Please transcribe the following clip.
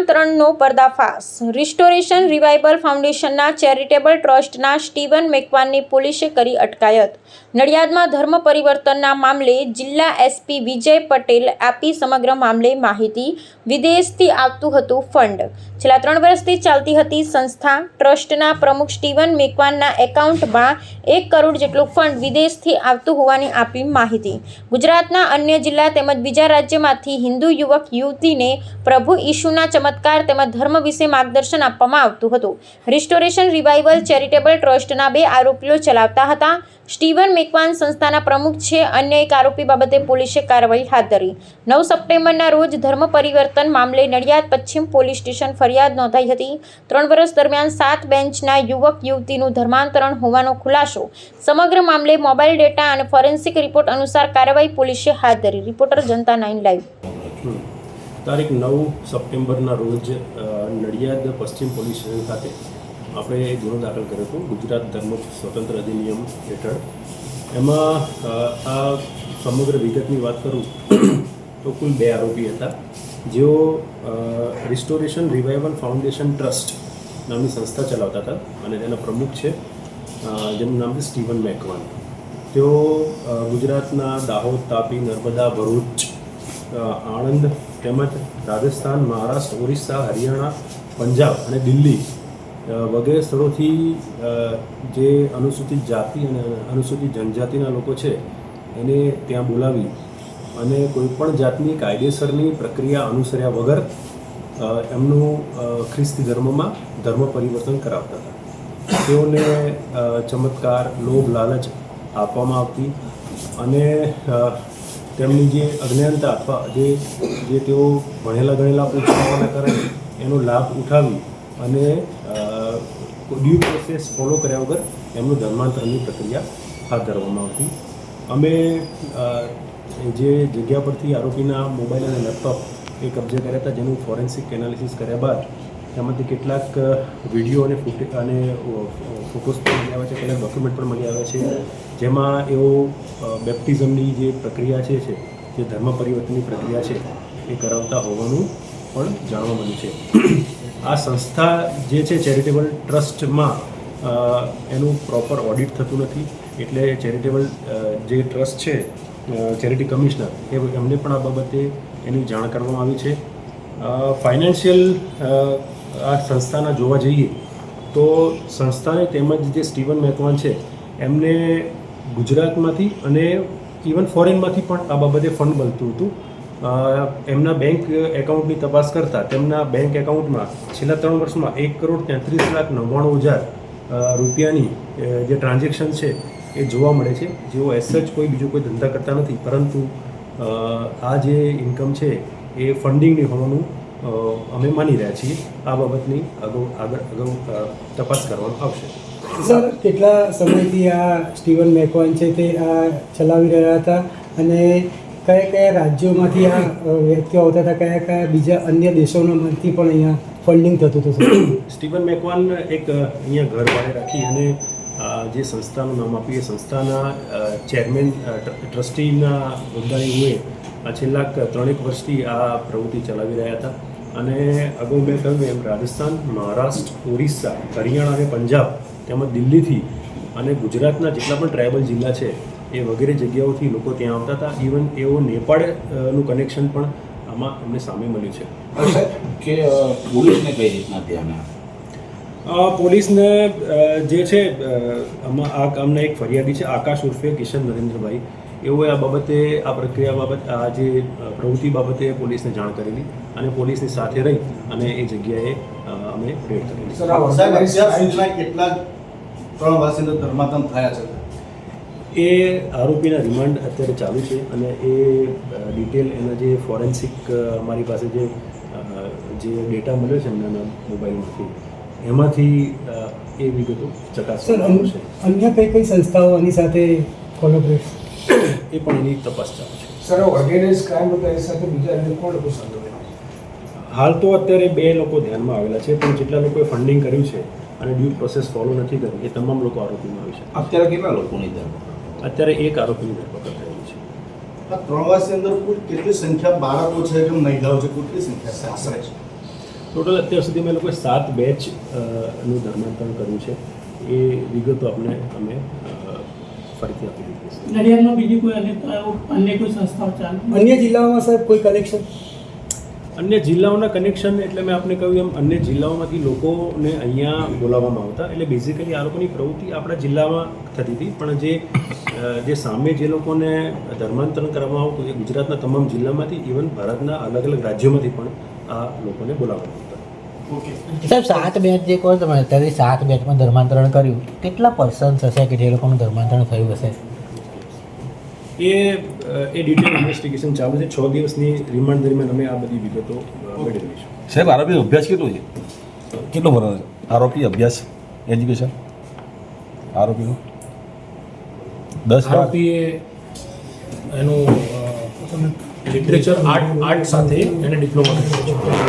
encuentro ધર્માંતરણનો પર્દાફાશ. Restoration revival ફાઉન્ડેશનના ચેરિટેબલ ટ્રસ્ટના સ્ટીવન મેકવાનની પોલીસે કરી અટકાયત. નડિયાદમાં ધર્મ પરિવર્તનના મામલે જિલ્લા એસપી વિજય પટેલ આપી સમગ્ર મામલે માહિતી વિદેશથી આવતું હતું ફંડ. છેલ્લા ત્રણ વર્ષથી ચાલતી હતી સંસ્થા ટ્રસ્ટના પ્રમુખ સ્ટીવન મેકવાનના એકાઉન્ટમાં એક કરોડ જેટલું ફંડ વિદેશથી આવતું હોવાની આપી માહિતી. ગુજરાતના અન્ય જિલ્લા તેમજ બીજા રાજ્યમાંથી હિન્દુ યુવક યુવતીને પ્રભુ ઈશુના ચમત્કાર તેમજ ધર્મ વિશે માર્ગદર્શન આપવામાં આવતું હતું. રિસ્ટોરેશન રિવાઇવલ ચેરિટેબલ ટ્રસ્ટના બે આરોપીઓ ચલાવતા હતા. સ્ટીવન મેકવાન સંસ્થાના પ્રમુખ છે, અન્ય એક આરોપી બાબતે પોલીસે કાર્યવાહી હાથ ધરી. નવ સપ્ટેમ્બરના રોજ ધર્મ પરિવર્તન મામલે નડિયાદ પશ્ચિમ પોલીસ સ્ટેશન ફરિયાદ નોંધાઈ હતી. ત્રણ વર્ષ દરમિયાન સાત બેન્ચના યુવક, યુવતીનું ધર્માંતરણ હોવાનો ખુલાસો. સમગ્ર મામલે મોબાઈલ ડેટા અને ફોરેન્સિક રિપોર્ટ અનુસાર કાર્યવાહી પોલીસે હાથ ધરી. Reporter Janta nine live. તારીખ નવ સપ્ટેમ્બરના રોજ નડિયાદ પશ્ચિમ પોલીસ સ્ટેશન ખાતે આપણે ગુનો દાખલ કર્યો હતો, ગુજરાત ધર્મ સ્વતંત્ર અધિનિયમ હેઠળ. એમાં આ સમગ્ર વિગતની વાત કરું તો કુલ બે આરોપી હતા. જેઓ રિસ્ટોરેશન રિવાઇવલ ફાઉન્ડેશન ટ્રસ્ટ નામની સંસ્થા ચલાવતા હતા અને તેના પ્રમુખ છે જેનું નામ છે સ્ટીવન મેકવાન. તેઓ ગુજરાતના દાહોદ તાપી નર્મદા ભરૂચ આણંદ તેમજ રાજસ્થાન, મહારાષ્ટ્ર, ઓરિસ્સા, હરિયાણા, પંજાબ અને દિલ્હી વગેરે સ્થળોથી જે અનુસૂચિત જાતિ અને અનુસૂચિત જનજાતિના લોકો છે, એને ત્યાં બોલાવી અને કોઈપણ જાતની કાયદેસરની પ્રક્રિયા અનુસર્યા વગર એમનું ખ્રિસ્તી ધર્મમાં ધર્મ પરિવર્તન કરાવતા હતા. તેઓને ચમત્કાર, લોભ, લાલચ આપવામાં આવતી અને તેમની જે અજ્ઞાનતા અથવા જે જે તેઓ ભણેલા ગણેલા ઓછા કારણે એનો લાભ ઉઠાવી અને ડ્યુ પ્રોસેસ ફોલો કર્યા વગર એમનું ધર્માંતરની પ્રક્રિયા હાથ ધરવામાં આવતી. અમે જે જગ્યા પરથી આરોપીના મોબાઈલ અને લેપટોપ એ કબજે કર્યા હતા, જેનું ફોરેન્સિક એનાલિસિસ કર્યા બાદ તેમાંથી કેટલાક વીડિયો અને ફોટો, અને ફોટોસ પણ મળી આવ્યા છે. કેટલાક ડોક્યુમેન્ટ પણ મળી આવ્યા છે. જેમાં એઓ બેપ્ટિઝમની જે પ્રક્રિયા છે જે ધર્મ પરિવર્તનની પ્રક્રિયા છે, એ કરાવતા હોવાનું પણ જાણવા મળ્યું છે. આ સંસ્થા જે છે ચેરિટેબલ ટ્રસ્ટમાં એનું પ્રોપર ઓડિટ થતું નથી. એટલે ચેરિટેબલ જે ટ્રસ્ટ છે ચેરિટી કમિશનર એ એમને પણ આ બાબતે એની જાણ કરવામાં આવી છે. ફાઇનાન્શિયલ આ સંસ્થાના જોવા જઈએ તો સંસ્થાને તેમજ જે સ્ટીવન મેકવાન છે, એમને ગુજરાતમાંથી અને ઇવન ફોરેનમાંથી પણ આ બાબતે ફંડ મળતું હતું. એમના બેંક એકાઉન્ટની તપાસ કરતાં તેમના બેંક એકાઉન્ટમાં છેલ્લા ત્રણ વર્ષમાં એક કરોડ તેત્રીસ લાખ નવ્વાણું હજાર રૂપિયાની જે ટ્રાન્ઝેક્શન છે એ જોવા મળે છે. જેઓ એસ જ કોઈ બીજો કોઈ ધંધા કરતા નથી. પરંતુ આ જે ઇન્કમ છે એ ફંડિંગની હોવાનું અમે માની રહ્યા છીએ આ બાબતની અગાઉ આગળ અગાઉ તપાસ કરવામાં આવશે. સર કેટલા સમયથી આ સ્ટીવન મેકવાન છે તે આ ચલાવી રહ્યા હતા અને કયા કયા રાજ્યોમાંથી આ વ્યક્તિઓ આવતા હતા? કયા કયા બીજા અન્ય દેશોમાંથી પણ અહીંયા ફંડિંગ થતું હતું સ્ટીવન મેકવાન એક અહીંયા ઘર ભાડે રાખી અને જે સંસ્થાનું નામ આપ્યું એ સંસ્થાના ચેરમેન ટ્રસ્ટીના હોદ્દાની આ છેલ્લા ત્રણેક વર્ષથી આ પ્રવૃત્તિ ચલાવી રહ્યા હતા. અને અગાઉ મેં કહ્યું એમ રાજસ્થાન મહારાષ્ટ્ર ઓરિસ્સા હરિયાણા અને પંજાબ તેમજ દિલ્હીથી અને ગુજરાતના જેટલા પણ ટ્રાઇબલ જિલ્લા છે એ વગેરે જગ્યાઓથી લોકો ત્યાં આવતા હતા. ઇવન એઓ નેપાળનું કનેક્શન પણ આમાં અમને સામે મળ્યું છે. કે પોલીસને કઈ રીતના ધ્યાન પોલીસને જે છે આમાં આ કામના એક ફરિયાદી છે આકાશ ઉર્ફે કિશન નરેન્દ્રભાઈ. એઓએ આ બાબતે આ પ્રક્રિયા બાબત આ જે પ્રવૃત્તિ બાબતે પોલીસને જાણ કરેલી અને પોલીસની સાથે રહી અને એ જગ્યાએ અમે રેડ કરેલી. કેટલા ત્રણ વર્ષની અંદર થયા છે? એ આરોપીના રિમાન્ડ અત્યારે ચાલુ છે અને એ ડિટેલ એના જે ફોરેન્સિક અમારી પાસે જે જે ડેટા મળ્યો છે એમના મોબાઈલમાંથી એમાંથી એ વિગતો સર ચકાસવામાં અન- અન્ય કઈ કઈ સંસ્થાઓ આની સાથે કોલેબરેટ એ પણ એની તપાસ ચાલુ છે. સર ઓર્ગેનાઇઝ ક્રાઇમ હતા એ સાથે બીજા અન્ય કોણ લોકો સંડોવાયેલા હાલ તો અત્યારે બે લોકો ધ્યાનમાં આવેલા છે પણ જેટલા લોકોએ ફંડિંગ કર્યું છે અને ડ્યુ પ્રોસેસ ફોલો નથી કરી એ તમામ લોકો આરોપીમાં આવી છે. અત્યારે કેટલા લોકોની ધરપકડ? અત્યારે એક આરોપીની ધરપકડ થયેલી છે. આ ત્રણ વર્ષની અંદર કુલ કેટલી સંખ્યા બાળકો છે કે મહિલાઓ છે? કેટલી સંખ્યા છે? ટોટલ અત્યાર સુધી અમે લોકોએ સાત બેચનું ધર્માંતરણ કર્યું છે. એ વિગતો આપણે અમે ફરીથી આપી દીધી છે. નડિયાદમાં બીજી કોઈ અન્ય કોઈ સંસ્થાઓ ચાલુ? અન્ય જિલ્લાઓમાં સાહેબ કોઈ કલેક્શન અન્ય જિલ્લાઓના કનેક્શન એટલે મેં આપને કહ્યું એમ અન્ય જિલ્લાઓમાંથી લોકોને અહીંયા બોલાવવામાં આવતા. એટલે બેઝિકલી આ લોકોની પ્રવૃત્તિ આપણા જિલ્લામાં થતી હતી. પણ જે જે સામે જે લોકોને ધર્માંતરણ કરવામાં આવતું એ ગુજરાતના તમામ જિલ્લામાંથી ઇવન ભારતના અલગ અલગ રાજ્યોમાંથી પણ આ લોકોને બોલાવવામાં આવતા સાહેબ સાત બેચ જે કહો તમે અત્યારે સાત બેચમાં ધર્માંતરણ કર્યું. કેટલા પર્સન્સ હશે કે જે લોકોનું ધર્માંતરણ થયું હશે? એ એ ડિટેલ ઇન્વેસ્ટિગેશન ચાલુ છે. છ દિવસની રિમાન્ડ દરમિયાન અમે આ બધી વિગતો મેળવી લઈશું. સાહેબ આરોપી અભ્યાસ કેટલો છે? કેટલો ભરો છે? આરોપી અભ્યાસ એજ્યુકેશન આરોપીનો? દસ આરોપી આરોપીએ એનું લિટરેચર આર્ટ આર્ટ સાથે એને ડિપ્લોમા કર્યો છે.